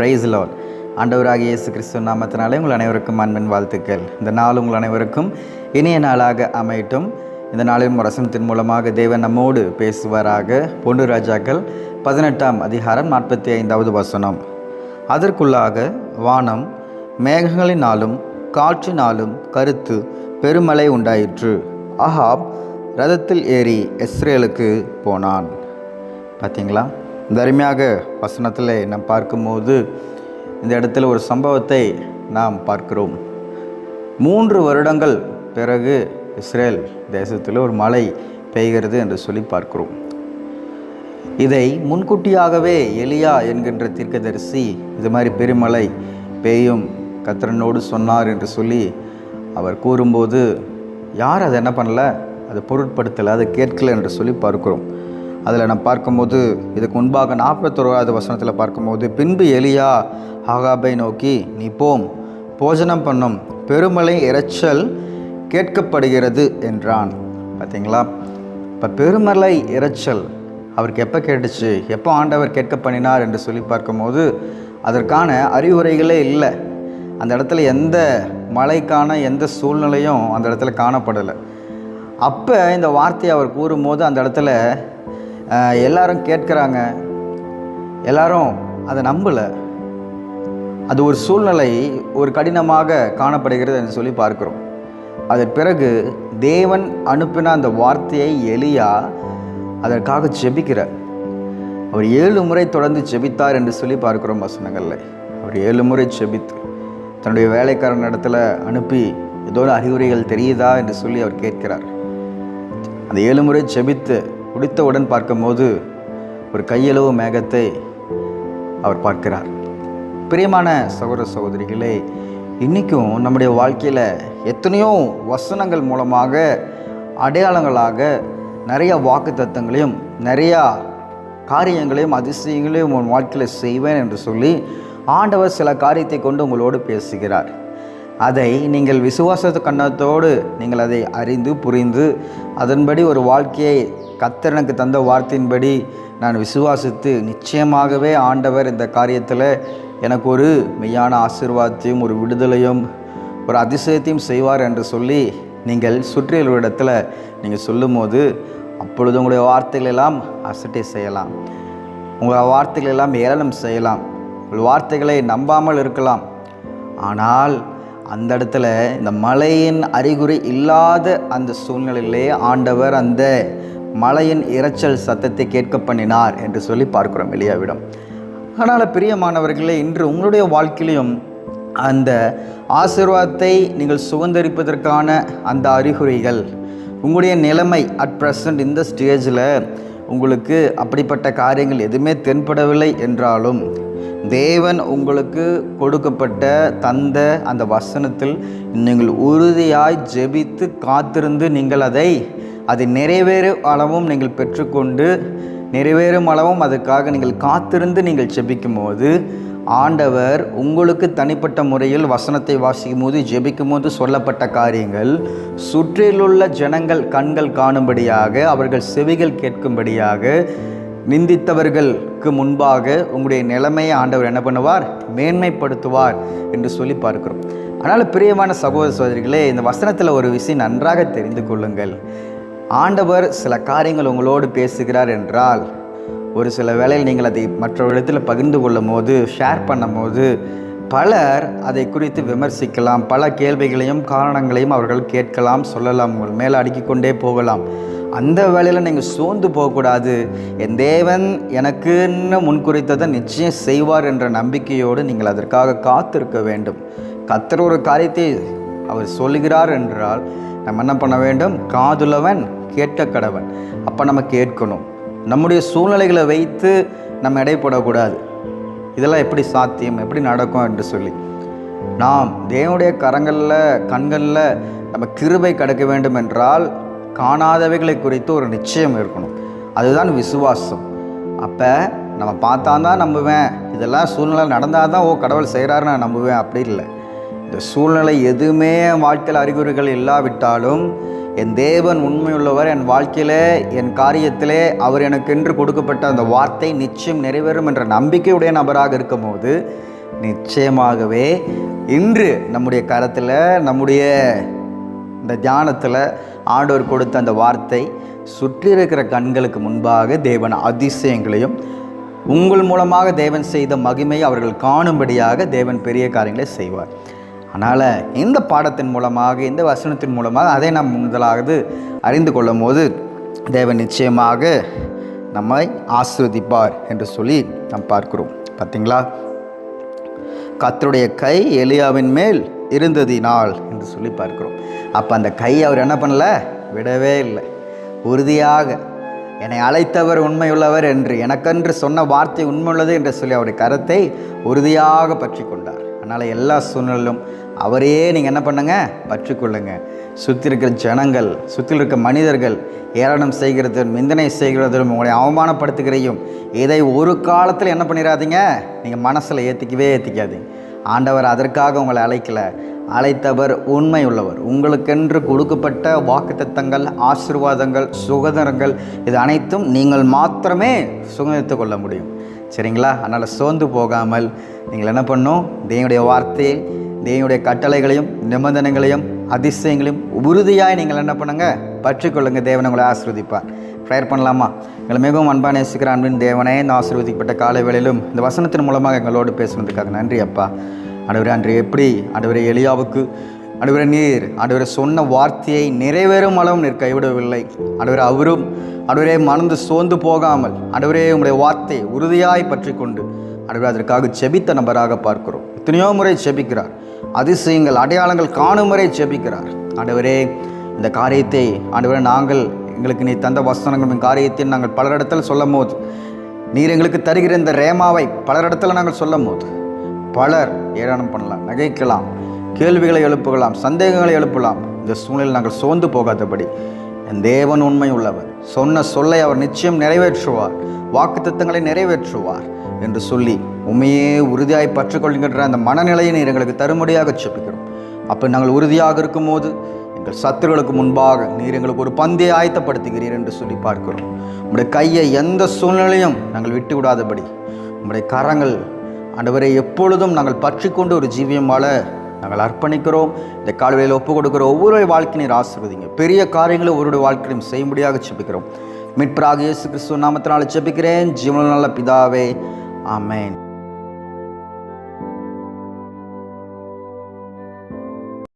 Price Lord ஆண்டவராக இயேசு கிறிஸ்துவ நாமத்தினாலே உங்கள் அனைவருக்கும் அன்பின் வாழ்த்துக்கள். இந்த நாள் உங்கள் அனைவருக்கும் இனிய நாளாக அமையட்டும். இந்த நாளின் வசனத்தின் மூலமாக தேவன் நம்மோடு பேசுவாராக. பொண்டு ராஜாக்கள் பதினெட்டாம் அதிகாரம் நாற்பத்தி ஐந்தாவது வசனம். அதற்குள்ளாக வானம் மேகங்களினாலும் காற்றினாலும் கருத்து பெருமழை உண்டாயிற்று. அஹாப் ரதத்தில் ஏறி இஸ்ரேலுக்கு போனான். பார்த்தீங்களா இந்த அருமையாக வசனத்தில் நாம் பார்க்கும்போது இந்த இடத்துல ஒரு சம்பவத்தை நாம் பார்க்கிறோம். மூன்று வருடங்கள் பிறகு இஸ்ரேல் தேசத்தில் ஒரு மழை பெய்கிறது என்று சொல்லி பார்க்கிறோம். இதை முன்கூட்டியாகவே எலியா என்கின்ற தீர்க்கதரிசி இது மாதிரி பெருமழை பெய்யும் கத்திரனோடு சொன்னார் என்று சொல்லி அவர் கூறும்போது யார் அதை என்ன பண்ணல? அதை பொருட்படுத்தலை? அதை கேட்கல? என்று சொல்லி பார்க்கிறோம். அதில் நான் பார்க்கும்போது இதுக்கு முன்பாக நாற்பத்தொருவாவது வசனத்தில் பார்க்கும்போது பின்பு எலியா ஆகாபை நோக்கி நீ போம் போஜனம் பண்ணும் பெருமலை இரைச்சல் கேட்கப்படுகிறது என்றான். பார்த்தீங்களா? இப்போ பெருமலை இரைச்சல் அவருக்கு எப்போ கேட்டுச்சு? எப்போ ஆண்டவர் கேட்க பண்ணினார் என்று சொல்லி பார்க்கும்போது அதற்கான அறிவுரைகளே இல்லை. அந்த இடத்துல எந்த மழைக்கான எந்த சூழ்நிலையும் அந்த இடத்துல காணப்படலை. அப்போ இந்த வார்த்தையை அவர் கூறும்போது அந்த இடத்துல எல்லாரும் கேட்குறாங்க. எல்லாரும் அதை நம்பலை. அது ஒரு சூழ்நிலை ஒரு கடினமாக காணப்படுகிறது என்று சொல்லி பார்க்கிறோம். அதன் பிறகு தேவன் அனுப்பின அந்த வார்த்தையை எலியா அதற்காக ஜெபிக்கிறார். அவர் ஏழு முறை தொடர்ந்து ஜெபித்தார் என்று சொல்லி பார்க்கிறோம் வசனங்களில். அவர் ஏழு முறை ஜெபித்து தன்னுடைய வேலைக்காரன் இடத்துல அனுப்பி ஏதோ அறிகுறிகள் தெரியுதா? என்று சொல்லி அவர் கேட்கிறார். அந்த ஏழு முறை ஜெபித்து முடித்தவுடன் பார்க்கும்போது ஒரு கையளவு மேகத்தை அவர் பார்க்கிறார். பிரியமான சகோதர சகோதரிகளே இன்றைக்கும் நம்முடைய வாழ்க்கையில் எத்தனையோ வசனங்கள் மூலமாக அடையாளங்களாக நிறைய வாக்கு தத்தங்களையும் நிறையா காரியங்களையும் அதிசயங்களையும் உன் வாழ்க்கையில் செய்வேன் என்று சொல்லி ஆண்டவர் சில காரியத்தை கொண்டு உங்களோடு பேசுகிறார். அதை நீங்கள் விசுவாச கண்ணத்தோடு நீங்கள் அதை அறிந்து புரிந்து அதன்படி ஒரு வாழ்க்கையை கத்தர் எனக்கு தந்த வார்த்தையின்படி நான் விசுவாசித்து நிச்சயமாகவே ஆண்டவர் இந்த காரியத்தில் எனக்கு ஒரு மெய்யான ஆசீர்வாதத்தையும் ஒரு விடுதலையும் ஒரு அதிசயத்தையும் செய்வார் என்று சொல்லி நீங்கள் சுற்றியுள்ளவரிடத்தில் நீங்கள் சொல்லும்போது அப்பொழுது உங்களுடைய வார்த்தைகளெல்லாம் அசட்டை செய்யலாம். உங்கள் வார்த்தைகளெல்லாம் ஏளனம் செய்யலாம். உங்கள் வார்த்தைகளை நம்பாமல் இருக்கலாம். ஆனால் அந்த இடத்துல இந்த மலையின் அறிகுறி இல்லாத அந்த சூழ்நிலையிலே ஆண்டவர் அந்த மலையின் இரைச்சல் சத்தத்தை கேட்க பண்ணினார் என்று சொல்லி பார்க்கிறோம் எளியாவிடம் அதனால் பிரியமானவர்களே இன்று உங்களுடைய வாழ்க்கையிலும் அந்த ஆசீர்வாதத்தை நீங்கள் சுதந்திரிப்பதற்கான அந்த அறிகுறிகள் உங்களுடைய நிலைமை அட் ப்ரெசண்ட் இந்த ஸ்டேஜில் உங்களுக்கு அப்படிப்பட்ட காரியங்கள் எதுவுமே தென்படவில்லை என்றாலும் தேவன் உங்களுக்கு கொடுக்கப்பட்ட தந்த அந்த வசனத்தில் நீங்கள் உறுதியாய் ஜெபித்து காத்திருந்து நீங்கள் அதை அதை நிறைவேறும் அளவும் நீங்கள் பெற்றுக்கொண்டு நிறைவேறும் அளவும் அதுக்காக நீங்கள் காத்திருந்து நீங்கள் செபிக்கும் போது ஆண்டவர் உங்களுக்கு தனிப்பட்ட முறையில் வசனத்தை வாசிக்கும் போது ஜெபிக்கும் போது சொல்லப்பட்ட காரியங்கள் சுற்றிலுள்ள ஜனங்கள் கண்கள் காணும்படியாக அவர்கள் செவிகள் கேட்கும்படியாக நிந்தித்தவர்களுக்கு முன்பாக உங்களுடைய நிலைமையை ஆண்டவர் என்ன பண்ணுவார்? மேன்மைப்படுத்துவார் என்று சொல்லி பார்க்கிறோம். ஆனால் பிரியமான சகோதர சகோதரிகளே இந்த வசனத்தில் ஒரு விஷயம் நன்றாக தெரிந்து கொள்ளுங்கள். ஆண்டவர் சில காரியங்கள் உங்களோடு பேசுகிறார் என்றால் ஒரு சில வேளையில் நீங்கள் அதை மற்றவரிடத்தில் பகிர்ந்து கொள்ளும் போது ஷேர் பண்ணும் போது பலர் அதை குறித்து விமர்சிக்கலாம். பல கேள்விகளையும் காரணங்களையும் அவர்கள் கேட்கலாம் சொல்லலாம் உங்கள் மேலே அடுக்கிக் கொண்டே போகலாம். அந்த வேலையில் நீங்கள் சோர்ந்து போகக்கூடாது. என் தேவன் எனக்குன்னு முன்குறித்ததை நிச்சயம் செய்வார் என்ற நம்பிக்கையோடு நீங்கள் அதற்காக காத்திருக்க வேண்டும். கத்தர் ஒரு காரியத்தை அவர் சொல்லுகிறார் என்றால் நம்ம என்ன பண்ண வேண்டும்? காதுலவன் கேட்க கடவன் அப்போ நம்ம கேட்கணும். நம்முடைய சூழ்நிலைகளை வைத்து நம்ம இடைப்படக்கூடாது இதெல்லாம் எப்படி சாத்தியம்? எப்படி நடக்கும் என்று சொல்லி. நாம் தேவனுடைய கரங்களில் கண்களில் நம்ம கிருபை கிடைக்க வேண்டும் என்றால் காணாதவைகளை குறித்து ஒரு நிச்சயம் இருக்கணும். அதுதான் விசுவாசம். அப்போ நம்ம பார்த்தா தான் நம்புவேன். இதெல்லாம் சூழ்நிலை நடந்தால் தான் ஓ கடவுள் செய்கிறாரு நான் நம்புவேன். அப்படி இல்லை. இந்த சூழ்நிலை எதுவுமே என் வாழ்க்கையில் அறிகுறிகள் இல்லாவிட்டாலும் என் தேவன் உண்மையுள்ளவர் என் வாழ்க்கையிலே என் காரியத்திலே அவர் எனக்கென்று கொடுக்கப்பட்ட அந்த வார்த்தை நிச்சயம் நிறைவேறும் என்ற நம்பிக்கையுடைய நபராக இருக்கும்போது நிச்சயமாகவே இன்று நம்முடைய கரத்தில் நம்முடைய இந்த தியானத்தில் ஆண்டவர் கொடுத்த அந்த வார்த்தை சுற்றி இருக்கிற கண்களுக்கு முன்பாக தேவன் அதிசயங்களையும் உங்கள் மூலமாக தேவன் செய்த மகிமையை அவர்கள் காணும்படியாக தேவன் பெரிய காரியங்களை செய்வார். அதனால் இந்த பாடத்தின் மூலமாக இந்த வசனத்தின் மூலமாக அதை நாம் முதலாவது அறிந்து கொள்ளும் போது தேவன் நிச்சயமாக நம்மை ஆசிர்வதிப்பார் என்று சொல்லி நாம் பார்க்கிறோம். பார்த்தீங்களா? கத்தருடைய கை எலியாவின் மேல் இருந்ததினால் என்று சொல்லி பார்க்கிறோம். அப்போ அந்த கை அவர் என்ன பண்ணல? விடவே இல்லை. உறுதியாக என்னை அழைத்தவர் உண்மையுள்ளவர் என்று எனக்கென்று சொன்ன வார்த்தை உண்மையுள்ளது என்று சொல்லி அவருடைய கரத்தை உறுதியாக பற்றி கொண்டார். அதனால் எல்லா சூழ்நிலையிலும் அவரையே நீங்கள் என்ன பண்ணுங்கள் பற்றி சுற்றி இருக்கிற ஜனங்கள் சுற்றி இருக்க மனிதர்கள் ஏளனம் செய்கிறதும் நிந்தனை செய்கிறதும் உங்களை அவமானப்படுத்துகிறையும் இதை ஒரு காலத்தில் என்ன பண்ணிடாதீங்க நீங்கள் மனசில் ஏற்றிக்கவே ஏற்றிக்காதீங்க ஆண்டவர் அதற்காக உங்களை அழைக்கல. அழைத்தவர் உண்மை உள்ளவர். உங்களுக்கென்று கொடுக்கப்பட்ட வாக்குத்தத்தங்கள் ஆசீர்வாதங்கள் சுகதரங்கள் இது அனைத்தும் நீங்கள் மாத்திரமே சுகந்தித்து கொள்ள முடியும். சரிங்களா? அதனால் சோர்ந்து போகாமல் நீங்கள் என்ன பண்ணும் தேவனுடைய வார்த்தையை தேவனுடைய கட்டளைகளையும் நிபந்தனைகளையும் அதிசயங்களையும் உறுதியாக நீங்கள் என்ன பண்ணுங்கள் பற்றிக்கொள்ளுங்கள் தேவன் உங்களை ஆசிர்வதிப்பார். ப்ரேயர் பண்ணலாமா? எங்களை மிகவும் அன்பான நேசிக்கிற அன்பின் தேவனே இந்த ஆசீர்வதிக்கப்பட்ட காலை வேளையிலும் இந்த வசனத்தின் மூலமாக எங்களோடு பேசுனதுக்காக நன்றி அப்பா. ஆண்டவரே அன்று எப்படி ஆண்டவரே எளியாவுக்கு ஆண்டவரே நீர் அடுவர் சொன்ன வார்த்தையை நிறைவேறும் அளவும் நீர் கைவிடவில்லை. அடுவர் அவரும் அடுவரே மணந்து சோர்ந்து போகாமல் அடுவரே உங்களுடைய வார்த்தையை உறுதியாய் பற்றி கொண்டு ஆண்டவரே அதற்காக செபித்த நபராக பார்க்கிறோம். எத்தனையோ முறை செபிக்கிறார். அதிசயங்கள் அடையாளங்கள் காணும் முறை செபிக்கிறார். அடுவரே இந்த காரியத்தை ஆண்டவரே நாங்கள் எங்களுக்கு நீ தந்த வசனங்களும் காரியத்தை நாங்கள் பலரிடத்தில் சொல்லும் போது நீர் எங்களுக்கு தருகிற இந்த ரேமாவை பலரிடத்தில் நாங்கள் சொல்லும் போது பலர் ஏராளம் பண்ணலாம் நகைக்கலாம். கேள்விகளை எழுப்புகலாம் சந்தேகங்களை எழுப்பலாம். இந்த சூழ்நிலையில் நாங்கள் சோர்ந்து போகாதபடி. என் தேவன் உண்மை உள்ளவர் சொன்ன சொல்லை அவர் நிச்சயம் நிறைவேற்றுவார். வாக்குத்தத்தங்களை நிறைவேற்றுவார் என்று சொல்லி உண்மையே உறுதியாய் பற்றுக்கொள்கின்ற அந்த மனநிலையை நீர் எங்களுக்கு தரும்படியாக செப்பிக்கிறோம் அப்போ நாங்கள் உறுதியாக இருக்கும்போது எங்கள் சத்துருகளுக்கு முன்பாக நீர் எங்களுக்கு ஒரு பந்தையை ஆயத்தப்படுத்துகிறீர் என்று சொல்லி பார்க்கிறோம். உங்களுடைய கையை எந்த சூழ்நிலையும் நாங்கள் விட்டு விடாதபடி உங்களுடைய கரங்கள் ஆண்டவரை எப்பொழுதும் நாங்கள் பற்றி கொண்டு ஒரு ஜீவியம் வாழ நாங்கள் அர்ப்பணிக்கிறோம். இந்த காலவேளையில் ஒப்பு கொடுக்குற ஒவ்வொரு வாழ்க்கை நீர் ஆசிர்வதிங்க. பெரிய காரியங்களை ஒருவருடைய வாழ்க்கையிலும் செய்யும்படியாக செபிக்கிறோம் மீட்பராக இயேசு கிறிஸ்துவ நாமத்தினால செபிக்கிறேன் ஜீவன நல்ல பிதாவே. ஆமேன்.